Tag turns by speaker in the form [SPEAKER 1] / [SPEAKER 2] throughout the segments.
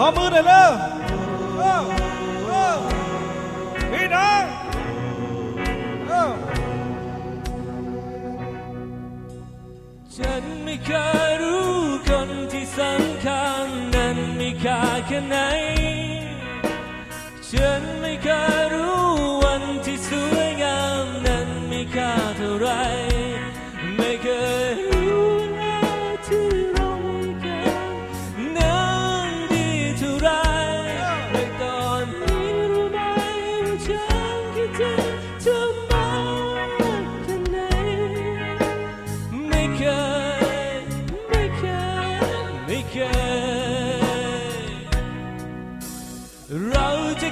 [SPEAKER 1] ขอมือหน่อยเร็วเอ้าเอ้าพี่น้องเอ้า
[SPEAKER 2] ฉันไม่เคยรู้คนที่สำคัญนั้นมีค่าแค่ไหน ฉันไม่เคยรู้วันที่สวยงามนั้นมีค่าเท่าไร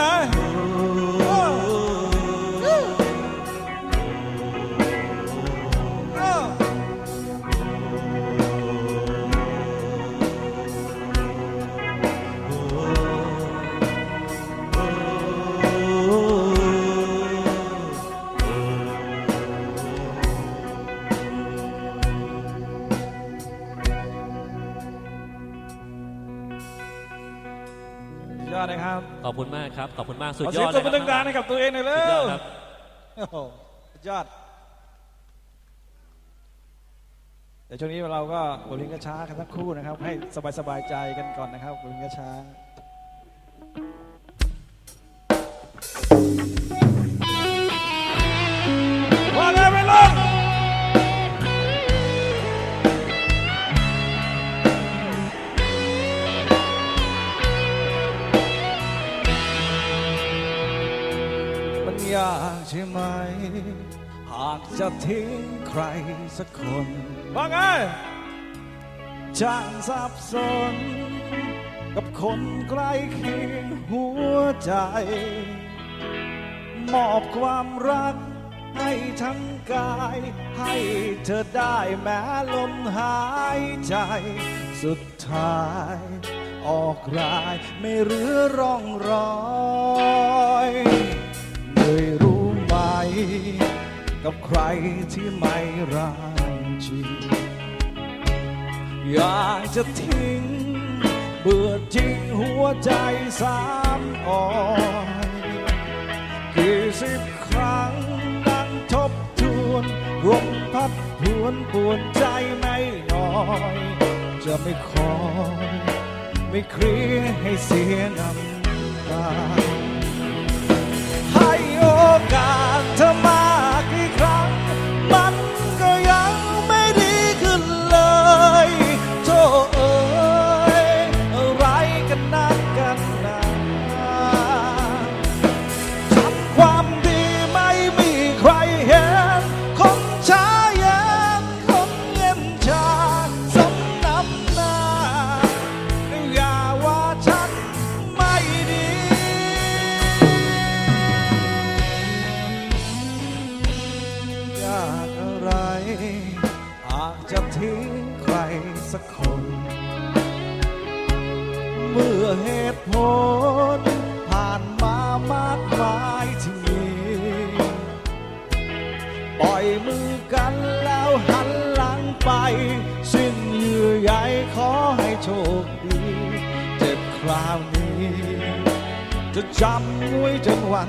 [SPEAKER 2] อ้
[SPEAKER 1] สุดยอดนะครับ
[SPEAKER 2] ขอบคุณมากครับ ขอบคุณมากสุด
[SPEAKER 1] ขอย
[SPEAKER 2] อ
[SPEAKER 1] เสียง
[SPEAKER 2] ด
[SPEAKER 1] ต
[SPEAKER 2] เล
[SPEAKER 1] บ
[SPEAKER 2] ย
[SPEAKER 1] มือดังๆให้กับตัวเองหน่อยเร็
[SPEAKER 2] สุดยอ
[SPEAKER 1] ว
[SPEAKER 2] ดครับ
[SPEAKER 1] โอ้โหสุดยอดเดี๋ยวช่วงนี้เราก็บทเพลงกระช้ากันสักครู่นะครับ ให้สบายๆใจกันก่อนนะครับบทเพลงกระช้าว่าากจะทิ้งใครสักคนว่าไงช่างสับสน กับคนใกล้เคียงหัวใจ มอบความรักให้ทั้งกาย ให้เธอได้แม้ลมหายใจ สุดท้าย ออกรายไม่เหลือร่องรอยเลย กับใครที่ไม่รักจริงอยากจะทิ้ง เบื่อจริงหัวใจสามอ่อนกี่สิบครั้งนั่งทบทวนรมพัดพวนปวนใจไม่น้อย จะไม่คอไม่เคลียให้เสียน้ำตาให้โอกาสเธอมา ผลผ่านมามากมายที่มีปล่อยมือกันแล้วหันหลังไป สิ้นเยื่อใยขอให้โชคดี เจ็บคราวนี้ จะจำไว้จนวัน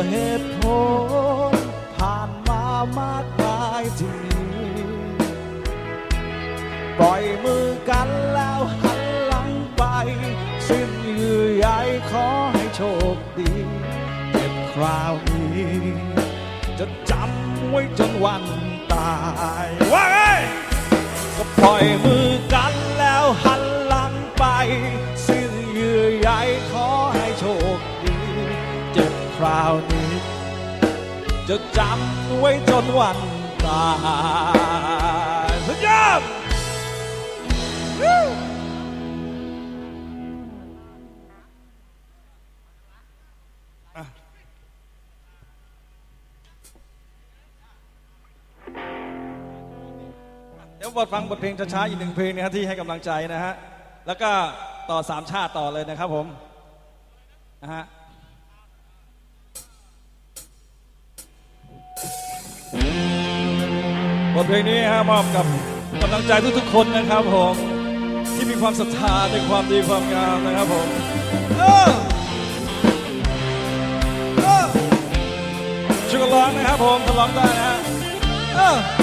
[SPEAKER 1] เมื่อเหตุผลผ่านมามากมายที่นี้ปล่อยมือกันแล้วหันหลังไป สิ้นเยื่อใยขอให้โชคดีเจ็บคราวนี้ จะจำไว้จนวันตายว่าไงก็ปล่อยมือกันแล้วหัน จะจำไว้จนวันตายสุดยอดเดี๋ยวบทฟังบทเพลงช้าๆอีกหนึ่งเพลงนะฮะที่ให้กำลังใจนะฮะ แล้วก็ต่อสามชาติต่อเลยนะครับผม นะฮะ ทเพลงนี้ฮะมอบกับกำลังใจทุกๆคนนะครับผมที่มีความศรัทธาในความดีความงามนะครับผมช่วยกันร้องนะครับผมถ้าร้องได้นะฮะ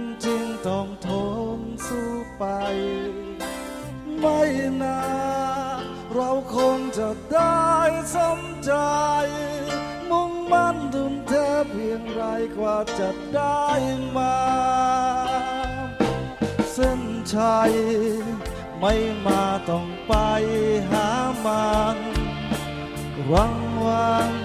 [SPEAKER 1] นจริงต้องทนสู้ไป ไม่นานเราคงจะได้สมใจ มุ่งมั่นทุนเทเพียงไรกว่าจะได้มา เส้นชัยไม่มาต้องไปหามันรางวัล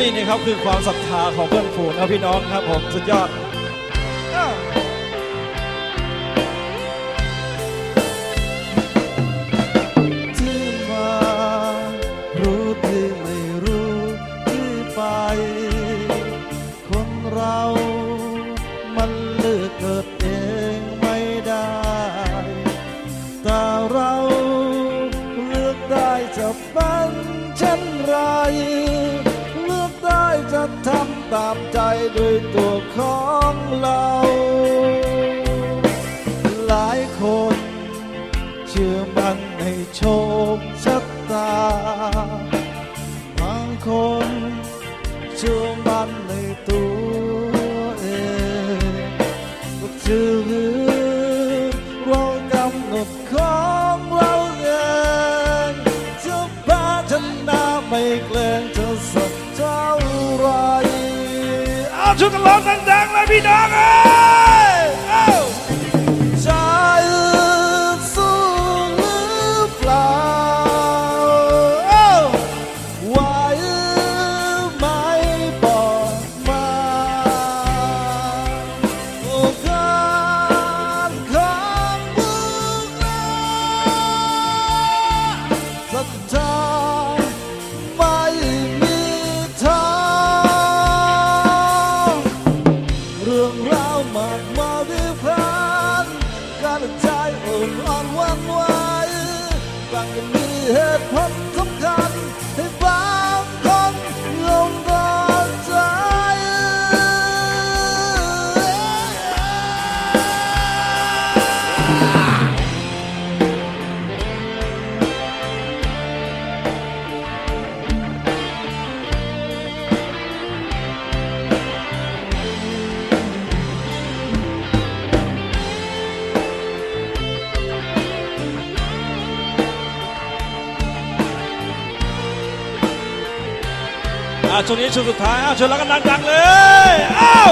[SPEAKER 1] นี่นะครับคือความศรัทธาของเพื่อนฝูงครับพี่น้องครับผมสุดยอด ตามใจด้วยตัวของเรา หลายคน เชื่อมันในโชคชะตา บางคนเชื่อมันในตัวเองก็ชื่อ ช่วยกันร้องดังๆเลยพี่น้องเอ้ย มากมายที่ผ่านการใจอ่อนอ่อนวันไหวบางก็มีเหตุผล ช่วงนี้ช่วงสุดท้ายอ้าวชนแล้วกันดังๆเลยเอ้า